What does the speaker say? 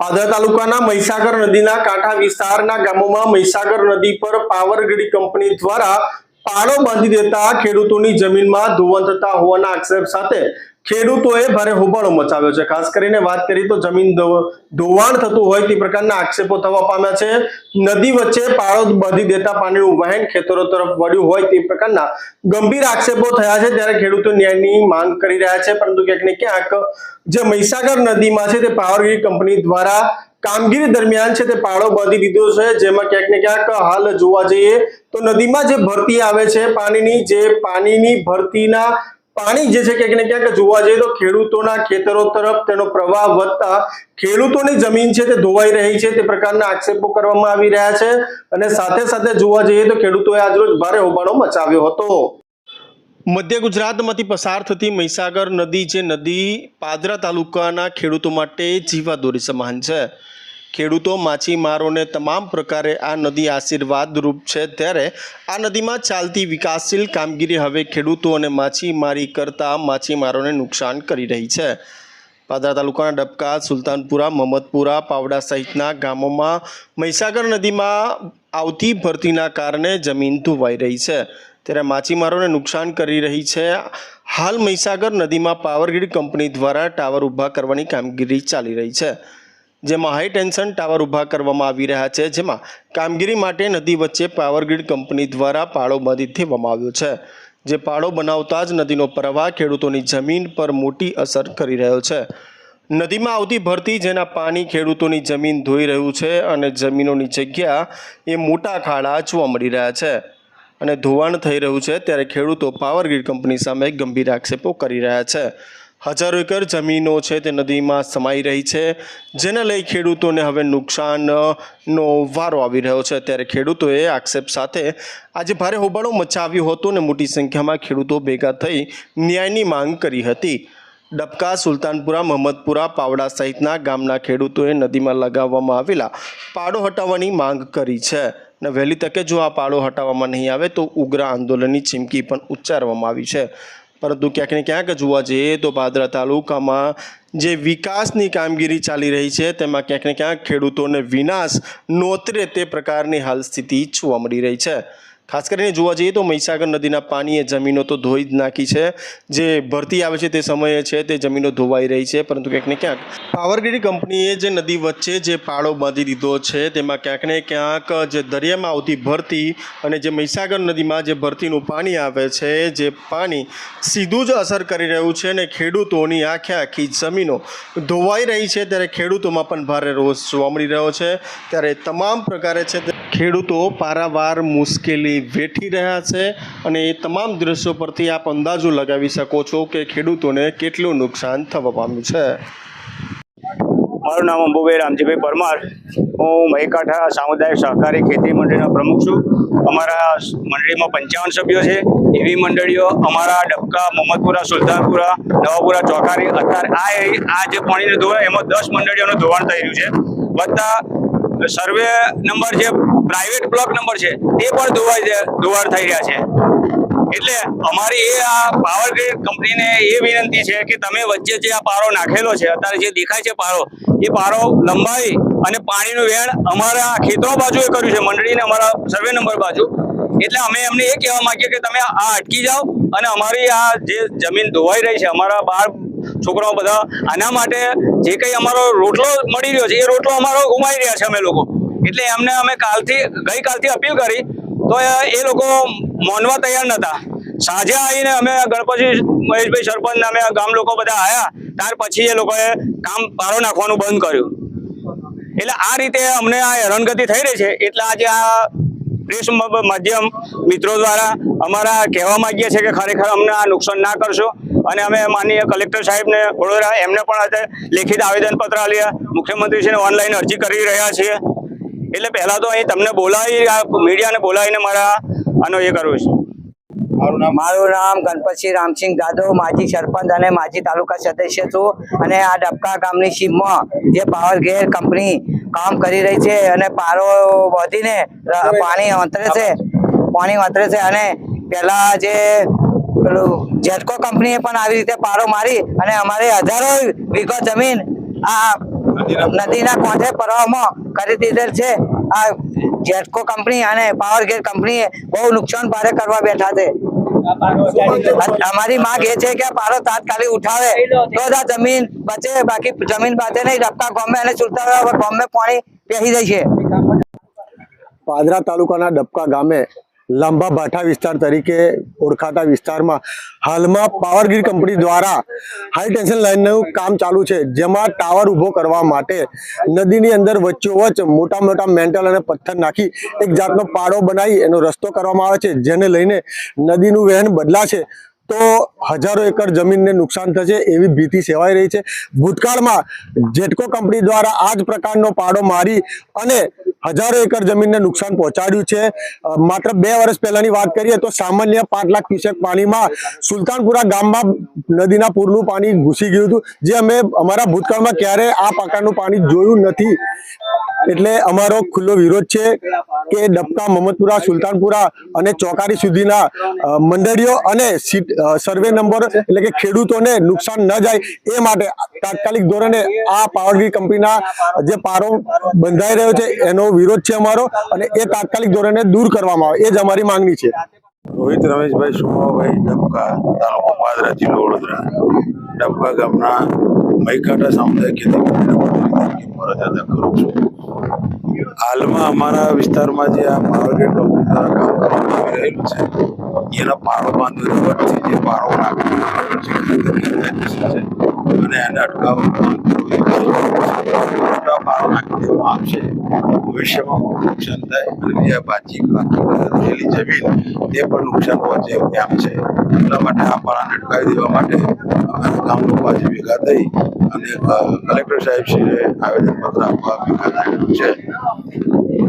પાદરા તાલુકાના મહીસાગર નદીના કાંઠા વિસ્તારના ગામોમાં મહીસાગર નદી પર પાવરગ્રીડ કંપની દ્વારા પાળો બાંધી દેતા ખેડૂતોની જમીનમાં ધોવાણ થતા હોવાના આક્ષેપ સાથે ખેડૂતોએ ભારે હોબાળો મચાવ્યો છે. ખાસ કરીને વાત કરીએ તો જમીન ધોવાણ થતું હોય તે પ્રકારના આક્ષેપો થવા પામ્યા છે. નદી વચ્ચે પાળો બાંધી દેતા પાણીનું વહેણ ખેતરો તરફ વળ્યું હોય તે પ્રકારના ગંભીર આક્ષેપો થયા છે. ત્યારે ખેડૂતો ન્યાયની માંગ કરી રહ્યા છે. પરંતુ ક્યાંક ને ક્યાંક જે મહીસાગર નદીમાં છે તે પાવર કંપની દ્વારા કામગીરી દરમિયાન છે તે પાળો બાંધી દીધો છે. જેમાં ક્યાંક ને ક્યાંક હાલ જોવા જઈએ તો નદીમાં જે ભરતી આવે છે, પાણીની જે પાણીની ભરતીના પાણી જે છે ક્યાંક ક્યાંક જોવા જઈએ તો ખેડૂતોના ખેતરો તરફ તેનો પ્રવાહ વધતા ખેડૂતોની જમીન છે તે ધોવાઈ રહી છે તે પ્રકારના આક્ષેપો કરવામાં આવી રહ્યા છે અને સાથે સાથે જોવા જઈએ તો ખેડૂતોએ આજરોજ ભારે હોબાળો મચાવ્યો હતો. મધ્ય ગુજરાતમાંથી પસાર થતી મહીસાગર નદી જે નદી પાદરા તાલુકાના ખેડૂતો માટે જીવાદોરી સમાન છે. ખેડૂતો માછીમારોને તમામ પ્રકારે આ નદી આશીર્વાદરૂપ છે. ત્યારે આ નદીમાં ચાલતી વિકાસશીલ કામગીરી હવે ખેડૂતો અને માછીમારી કરતા માછીમારોને નુકસાન કરી રહી છે. પાદરા તાલુકાના ડબકા, સુલતાનપુરા, મહમ્મદપુરા, પાવડા સહિતના ગામોમાં મહીસાગર નદીમાં આવતી ભરતીના કારણે જમીન ધોવાઈ રહી છે. ત્યારે માછીમારોને નુકસાન કરી રહી છે. હાલ મહીસાગર નદીમાં પાવરગ્રીડ કંપની દ્વારા ટાવર ઊભા કરવાની કામગીરી ચાલી રહી છે. જેમાં હાઈ ટેન્શન ટાવર ઊભા કરવામાં આવી રહ્યા છે, જેમાં કામગીરી માટે નદી વચ્ચે પાવરગ્રીડ કંપની દ્વારા પાળો બાંધી દેવામાં આવ્યો છે. જે પાળો બનાવતા જ નદીનો પ્રવાહ ખેડૂતોની જમીન પર મોટી અસર કરી રહ્યો છે. નદીમાં આવતી ભરતી જેના પાણી ખેડૂતોની જમીન ધોઈ રહ્યું છે અને જમીનોની જગ્યા એ મોટા ખાડા જોવા મળી રહ્યા છે. અને ધોવાણ થઈ રહ્યું છે, ત્યારે ખેડૂતો પાવરગ્રીડ કંપની સામે ગંભીર આક્ષેપો કરી રહ્યા છે. હજારો એકર જમીનો છે તે નદીમાં સમાઈ રહી છે, જેને લઈ ખેડૂતોને હવે નુકસાનનો વારો આવી રહ્યો છે. ત્યારે ખેડૂતોએ આક્ષેપ સાથે આજે ભારે હોબાળો મચાવ્યો હતો અને મોટી સંખ્યામાં ખેડૂતો ભેગા થઈ ન્યાયની માંગ કરી હતી. ડબકા, સુલતાનપુરા, મહમ્મદપુરા, પાવડા સહિતના ગામના ખેડૂતોએ નદીમાં લગાવવામાં આવેલા પાડો હટાવવાની માંગ કરી છે. અને વહેલી તકે જો આ પાડો હટાવવામાં નહીં આવે તો ઉગ્ર આંદોલનની ચીમકી પણ ઉચ્ચારવામાં આવી છે. પરંતુ ક્યાંક ને ક્યાંક જોવા જઈએ તો પાદરા તાલુકામાં જે વિકાસની કામગીરી ચાલી રહી છે, તેમાં ક્યાંક ને ક્યાંક ખેડૂતોને વિનાશ નોતરે તે પ્રકારની હાલ સ્થિતિ જોવા મળી રહી છે. ખાસ કરીને જોવા જઈએ તો મહીસાગર નદીના પાણીએ જમીનો તો ધોઈ જ નાખી છે. જે ભરતી આવે છે તે સમયે છે તે જમીનો ધોવાઈ રહી છે. પરંતુ ક્યાંક ને ક્યાંક પાવરગ્રીડ કંપનીએ જે નદી વચ્ચે જે પાળો બાંધી દીધો છે તેમાં ક્યાંક ને ક્યાંક જે દરિયામાં આવતી ભરતી અને જે મહીસાગર નદીમાં જે ભરતીનું પાણી આવે છે જે પાણી સીધું જ અસર કરી રહ્યું છે અને ખેડૂતોની આખે આખી જમીનો ધોવાઈ રહી છે ત્યારે ખેડૂતોમાં પણ ભારે રોષ જોવા મળી રહ્યો છે. ત્યારે તમામ પ્રકારે છે ખેડૂતો પારાવાર મુશ્કેલી વેઠી રહ્યા છે અને એ તમામ દ્રશ્યો પરથી આપ અંદાજો લગાવી શકો છો કે ખેડૂતોને કેટલું નુકસાન થવા પામ્યું છે. મારું નામ અંબુભાઈ રામજીભાઈ પરમાર. હું મહીકાંઠા સામુદાયિક સહકારી ખેતી મંડળીનો પ્રમુખ છું. અમારા મંડળીમાં પંચાવન સભ્યો છે. એવી મંડળીઓ અમારા ડબકા, મોહમ્મદપુરા, સુલતાનપુરા, નવાપુરા ચોકારી અત્યારે આ આ જે પાણીનું ધોવાણ, એમાં દસ મંડળીઓનું ધોવાણ થઈ રહ્યું છે. વત્તા સર્વે નંબર જે પ્રાઇવેટ બ્લોક નંબર છે, એ પણ ધોવાઈ છે ધોવાણ થઈ રહ્યા છે. એટલે અમારી એ આ પાવર ગ્રીડ કંપનીને એ વિનંતી છે કે તમે વચ્ચે જે આ પારો નાખેલો છે, અત્યારે જે દેખાય છે પારો, એ પારો લંબાવી અને પાણીનું વેણ અમારા ખેતરો બાજુ એ કર્યું છે, મંડળીને અમારા સર્વે નંબર બાજુ. એટલે અમે એમને એ કહેવા માંગીએ કે તમે આ અટકી જાઓ અને અમારી આ જે જમીન ધોવાઈ રહી છે, અમારા બાળ છોકરાઓ બધા, આના માટે જે કંઈ અમારો રોટલો મળી રહ્યો છે, એ રોટલો અમારો ગુમાવી રહ્યા છે અમે લોકો. એટલે એમને અમે કાલથી, ગઈકાલથી અપીલ કરી, તો એ- લોકો માનવા તૈયાર નતા. સાંજે આવીને અમે ગણપતિ મહેશભાઈ સરપંચ અમે ગામ લોકો બધા આવ્યા ત્યાર પછી એ લોકોએ કામ પારો નાખવાનું બંધ કર્યું. એટલે આ રીતે અમને આ હેરાનગતિ થઈ રહી છે, એટલે આજે આ પ્રેસ માધ્યમ મિત્રો દ્વારા અમારા કહેવા માંગીએ છીએ કે ખરેખર અમને આ નુકસાન ના કરશો. અને અમે માનનીય કલેક્ટર સાહેબને વડોદરા, એમને પણ આજે લેખિત આવેદનપત્ર આલ્યા મુખ્યમંત્રીશ્રીને ઓનલાઈન અરજી કરી રહ્યા છીએ. એટલે પહેલાં તો અહીં તમને બોલાવી મીડિયાને બોલાવીને મારા આનો એ કરું છું. મારું નામ મારું નામ ગણપતસિંહ રામસિંહ જાદવ માજી સરપંચ અને માજી તાલુકા સદસ્ય છું અને આ ડબકા ગામની સીમમાં જે પાવર ગેર કંપની કામ કરી રહી છે અને પારો વધીને પાણી અંતરે છે પાણી અંતરે છે અને પહેલા જે પેલું જેટકો કંપનીએ પણ આવી રીતે પારો મારી અને અમારી હજારો વીઘો જમીન આ નદીના કોઠે પરવામાં કરી દીધેલ છે. આ જેટકો કંપની અને પાવર ગેર કંપનીએ બહુ નુકસાન ભારે કરવા બેઠા છે. અમારી માંગ એ છે કે પારો તાત્કાલિક ઉઠાવે. તો જ આ જમીન બચે બાકી જમીન બચે નહીં રફતા ગોમે અને સુલતા ગોમે પાણી પહેરી જાય છે. પાદરા તાલુકાના ડબકા ગામે લાંબા ભાઠા વિસ્તાર તરીકે ઓળખાતા વિસ્તારમાં હાલમાં પાવરગ્રીડ કંપની દ્વારા હાઈ ટેન્શન લાઇનનું કામ ચાલુ છે. જેમાં ટાવર ઊભો કરવા માટે નદીની અંદર વચ્ચોવચ મોટા મોટા મેન્ટલ અને પથ્થર નાખી એક જાતનો પાડો બનાવી એનો રસ્તો કરવામાં આવે છે, જેને લઈને નદીનું વહેણ બદલાશે તો હજારો એકર જમીનને નુકસાન થશે એવી ભીતિ સેવાઈ રહી છે. ભૂતકાળમાં જેટકો કંપની દ્વારા આ જ પ્રકારનો પાડો મારી અને હજારો એકર જમીનને નુકસાન પહોંચાડ્યું છે. માત્ર બે વર્ષ પહેલાની વાત કરીએ તો સામાન્ય પાંચ લાખ ક્યુસેક પાણીમાં સુલતાનપુરા ગામમાં નદીના પૂરનું પાણી ઘૂસી ગયું હતું. જે અમે અમારા ભૂતકાળમાં ક્યારે આ પ્રકારનું પાણી જોયું નથી. એટલે અમારો ખુલ્લો વિરોધ છે કે ડબકા મહમ્મદપુરા સુલતાનપુરા અને ચોકારી સુધીના મંડળીઓ અને સર્વે નંબર એટલે કે ખેડૂતોને નુકસાન ન જાય એ માટે તાત્કાલિક ધોરણે આ પાવરગ્રીડ કંપનીના જે પારો બંધાઈ રહ્યો છે એનો વિરોધ છે અમારો અને એ તાત્કાલિક ધોરણે દૂર કરવામાં આવે એ જ અમારી માંગણી છે. રોહિત રમેશભાઈ સુમાભાઈ ડબકા, તાલુકો પાદરા જિલ્લો વડોદરા. ડબકા ગામના મૈકાટા સામુદાયિક ખેતી. અદા કરું છું હાલમાં અમારા વિસ્તારમાં જે આ પાવરગ્રીડ કંપની દ્વારા કામ કરવામાં આવી રહેલું છે, એના પાળો બાંધવાની વચ્ચે જે પાળો નાખવામાં છે અને એને અટકાવવા પાળો નાખી ભવિષ્યમાં નુકસાન થાય અને બાજી જમીન તે પણ નુકસાન પહોંચે એમ છે એટલા માટે આ પાળાને અટકાવી દેવા માટે અમારા ગામ લોકો આજે ભેગા થઈ અને કલેક્ટર સાહેબ શ્રીને આવેદનપત્ર આપવા ભેગા થયેલું છે